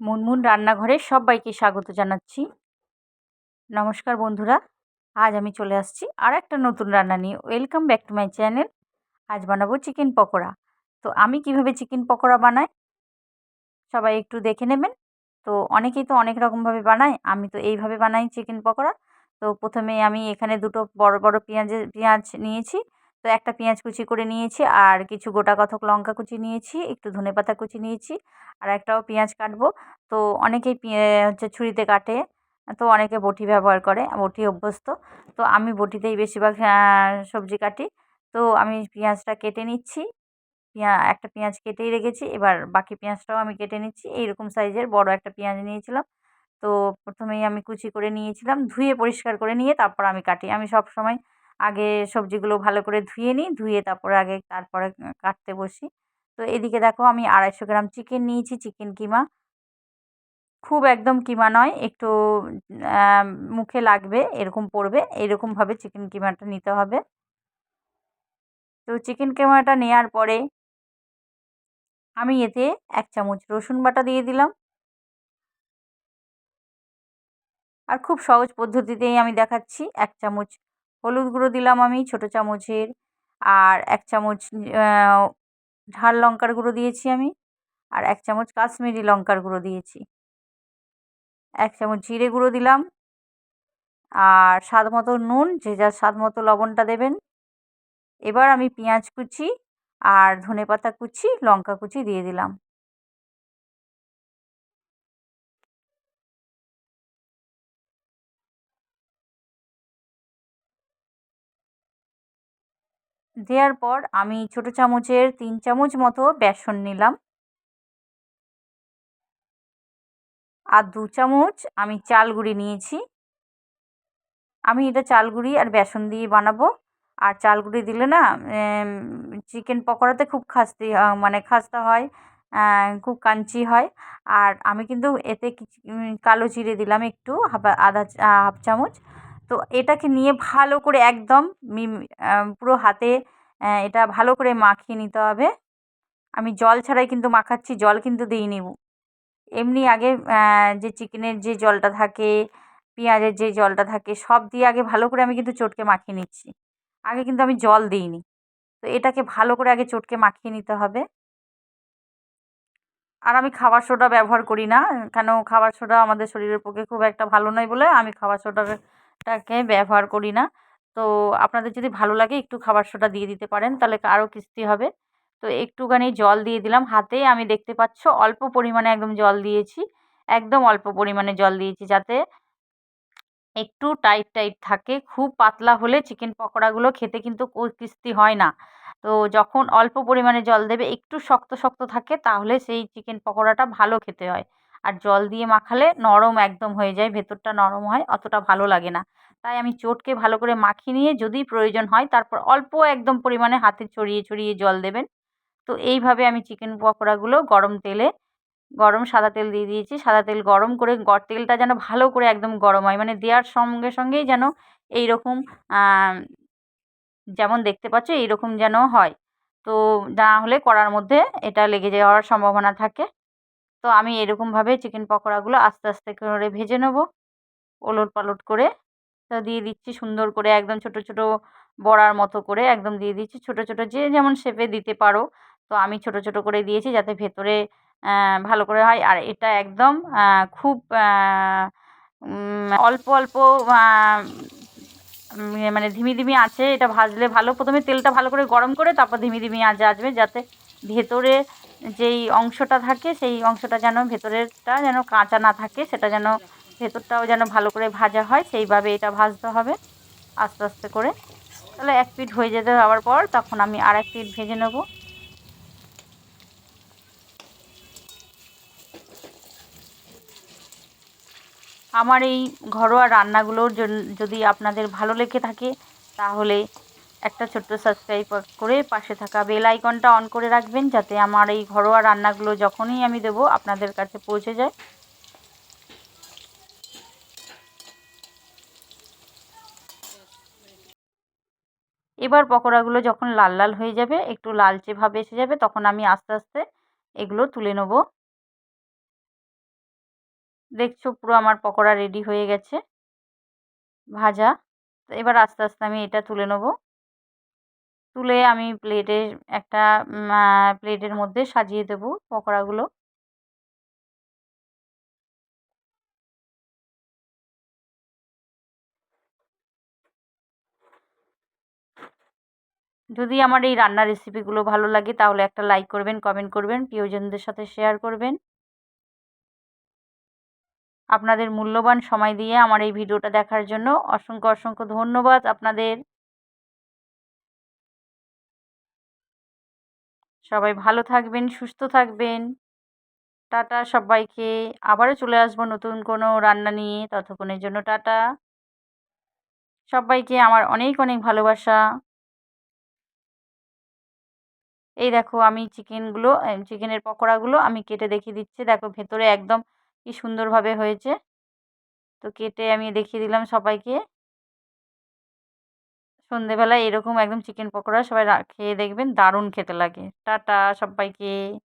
মুনমুন রান্নাঘরে সবাইকে স্বাগত জানাচ্ছি। নমস্কার বন্ধুরা, আজ আমি চলে আসছি আর একটা নতুন রান্না নিয়ে। Welcome back to my channel আজ বানাবো চিকেন পকোড়া। তো আমি কীভাবে চিকেন পকোড়া বানাই? সবাই একটু দেখে নেবেন। তো অনেকেই তো অনেক রকমভাবে বানায়, আমি তো এইভাবে বানাই চিকেন পকোড়া। তো প্রথমে আমি এখানে দুটো বড় বড় পেঁয়াজের পেঁয়াজ নিয়েছি। তো একটা পেঁয়াজ কুচি করে নিয়েছি, আর কিছু গোটা কথক লঙ্কা কুচি নিয়েছি, একটু ধনে পাতা কুচি নিয়েছি, আর একটাও পেঁয়াজ কাটবো। তো অনেকেই হচ্ছে ছুরিতে কাটে, তো অনেকে বটি ব্যবহার করে, বটি অভ্যস্ত। তো আমি বটিতেই বেশিরভাগ সবজি কাটি। তো আমি পেঁয়াজটা কেটে নিচ্ছি, পেঁয়া, একটা পেঁয়াজ কেটেই রেখেছি, এবার বাকি পেঁয়াজটাও আমি কেটে নিচ্ছি। এইরকম সাইজের বড় একটা পেঁয়াজ নিয়েছিলাম। তো প্রথমেই আমি কুচি করে নিয়েছিলাম, ধুয়ে পরিষ্কার করে নিয়ে তারপর আমি কাটি। আমি সব সময় আগে সবজিগুলো ভালো করে ধুয়ে নিই, ধুয়ে তারপরে আগে তারপরে কাটতে বসি। তো এদিকে দেখো আমি আড়াইশো গ্রাম চিকেন নিয়েছি, চিকেন কিমা। খুব একদম কিমা নয়, একটু মুখে লাগবে, এরকম পড়বে এরকমভাবে চিকেন কিমাটা নিতে হবে। তো চিকেন কিমাটা নেওয়ার পরে আমি এতে এক চামচ রসুন বাটা দিয়ে দিলাম। আর খুব সহজ পদ্ধতিতেই আমি দেখাচ্ছি, এক চামচ হলুদ গুঁড়ো দিলাম আমি ছোটো চামচের। আর এক চামচ ঝাল লঙ্কার গুঁড়ো দিয়েছি আমি। আর এক চামচ কাশ্মীরি লঙ্কার গুঁড়ো দিয়েছি। এক চামচ জিরে গুঁড়ো দিলাম। আর স্বাদ মতো নুন, যে যার স্বাদ মতো লবণটা দেবেন। এবার আমি পেঁয়াজ কুচি আর ধনে পাতা কুচি, লঙ্কা কুচি দিয়ে দিলাম। দেওয়ার পর আমি ছোটো চামচের তিন চামচ মতো বেসন নিলাম। আর দু চামচ আমি চাল গুঁড়ি নিয়েছি। আমি এটা চাল গুঁড়ি আর বেসন দিয়ে বানাবো। আর চাল গুঁড়ি দিলে না চিকেন পকোড়াতে খুব খাস্তি মানে খাস্তা হয় খুব কাঞ্চি হয়। আর আমি কিন্তু এতে কালো জিরে দিলাম একটু, হাফ, আধা হাফ চামচ। তো এটাকে নিয়ে ভালো করে একদম পুরো হাতে এটা ভালো করে মাখিয়ে নিতে হবে। আমি জল ছাড়াই কিন্তু মাখাচ্ছি, জল কিন্তু দিইনি এমনি আগে যে চিকেনের যে জলটা থাকে, পেঁয়াজের যে জলটা থাকে, সব দিয়ে আগে ভালো করে আমি কিন্তু চটকে মাখিয়ে নিচ্ছি। আগে কিন্তু আমি জল দিইনি। তো এটাকে ভালো করে আগে চটকে মাখিয়ে নিতে হবে। আর আমি খাবার সোডা ব্যবহার করি না, কেন খাবার সোডা আমাদের শরীরের পক্ষে খুব একটা ভালো নয় বলে আমি খাবার সোডাটাকে ব্যবহার করি না। তো আপনাদের যদি ভালো লাগে একটু খাবার সোডা দিয়ে দিতে পারেন, তাহলে আরও কিস্তি হবে। তো একটুখানি জল দিয়ে দিলাম হাতে। আমি দেখতে পাচ্ছ অল্প পরিমাণে একদম জল দিয়েছি, একদম অল্প পরিমাণে জল দিয়েছি যাতে একটু টাইট টাইট থাকে। খুব পাতলা হলে চিকেন পকোড়াগুলো খেতে কিন্তু কিস্তি হয় না। তো যখন অল্প পরিমাণে জল দেবে, একটু শক্ত শক্ত থাকে, তাহলে সেই চিকেন পকোড়াটা ভালো খেতে হয়। আর জল দিয়ে মাখালে নরম একদম হয়ে যায়, ভেতরটা নরম হয়, অতটা ভালো লাগে না। তাই আমি চটকে ভালো করে মাখিয়ে নিয়ে যদি প্রয়োজন হয় তারপর অল্প একদম পরিমাণে হাতে ছড়িয়ে ছড়িয়ে জল দেবেন। তো এইভাবে আমি চিকেন পকোড়াগুলো গরম তেলে, গরম সাদা তেল দিয়ে দিয়েছি। সাদা তেল গরম করে তেলটা যেন ভালো করে একদম গরম হয়। মানে দেওয়ার সঙ্গে, সঙ্গেই যেন এই রকম যেমন দেখতে পাচ্ছ এইরকম যেন হয়। তো না হলে কড়ার মধ্যে এটা লেগে যাওয়ার সম্ভাবনা থাকে। তো আমি এরকমভাবে চিকেন পকোড়াগুলো আস্তে আস্তে করে ভেজে নেব। ওলট পালট করে তো দিয়ে দিচ্ছি সুন্দর করে একদম ছোট ছোট বড়ার মতো করে একদম দিয়ে দিচ্ছি ছোট ছোট যে যেমন শেপে দিতে পারো। তো আমি ছোট ছোট করে দিয়েছি যাতে ভেতরে ভালো করে হয়। আর এটা একদম খুব অল্প অল্প মানে ধিমি ধিমি আছে। এটা ভাজলে ভালো। প্রথমে তেলটা ভালো করে গরম করে তারপর ধিমি ধিমি আঁচে আসবে যাতে ভেতরে যেই অংশটা থাকে, সেই অংশটা যেন ভেতরেরটা যেন কাঁচা না থাকে, সেটা যেন ভেতরটাও যেন ভালো করে ভাজা হয়, সেইভাবে এটা ভাজতে হবে আস্তে আস্তে করে। তাহলে এক পিঠ হয়ে যেতে হওয়ার পর তখন আমি আর এক পিঠ ভেজে নেব। আমার এই ঘরোয়া রান্নাগুলোর যদি আপনাদের ভালো লেগে থাকে, তাহলে একটা ছোট্ট সাবস্ক্রাইব করে পাশে থাকা বেল আইকনটা অন করে রাখবেন, যাতে আমার এই ঘরোয়া রান্নাগুলো যখনই আমি দেবো আপনাদের কাছে পৌঁছে যায়। এবার পকোড়াগুলো যখন লাল লাল হয়ে যাবে, একটু লালচে ভাব এসে যাবে, তখন আমি আস্তে আস্তে এগুলো তুলে নেব। দেখছ পুরো আমার পকোড়া রেডি হয়ে গেছে, ভাজা। এবার আস্তে আস্তে আমি এটা তুলে নেব। তুলে আমি প্লেটে একটা প্লেটের মধ্যে সাজিয়ে দেব পকোড়াগুলো। যদি আমার এই রান্নার রেসিপিগুলো ভালো লাগে, তাহলে একটা লাইক করবেন কমেন্ট করবেন, প্রিয়জনদের সাথে শেয়ার করবেন। আপনাদের মূল্যবান সময় দিয়ে আমার এই ভিডিওটা দেখার জন্য অসংখ্য অসংখ্য ধন্যবাদ আপনাদের। সবাই ভালো থাকবেন, সুস্থ থাকবেন। টাটা সবাইকে। আবারও চলে আসব নতুন কোনো রান্না নিয়ে। ততক্ষণের জন্য টাটা। সবাইকে আমার অনেক অনেক ভালোবাসা। এই দেখো আমি চিকেনগুলো চিকেনের পকোড়াগুলো আমি কেটে দেখিয়ে দিচ্ছি। দেখো ভেতরে একদম কি সুন্দরভাবে হয়েছে। তো কেটে আমি দেখিয়ে দিলাম সবাইকে। সন্ধেবেলায় এরকম একদম চিকেন পকোড়া সবাই খেয়ে দেখবেন দারুণ খেতে লাগে। টাটা সবাইকে।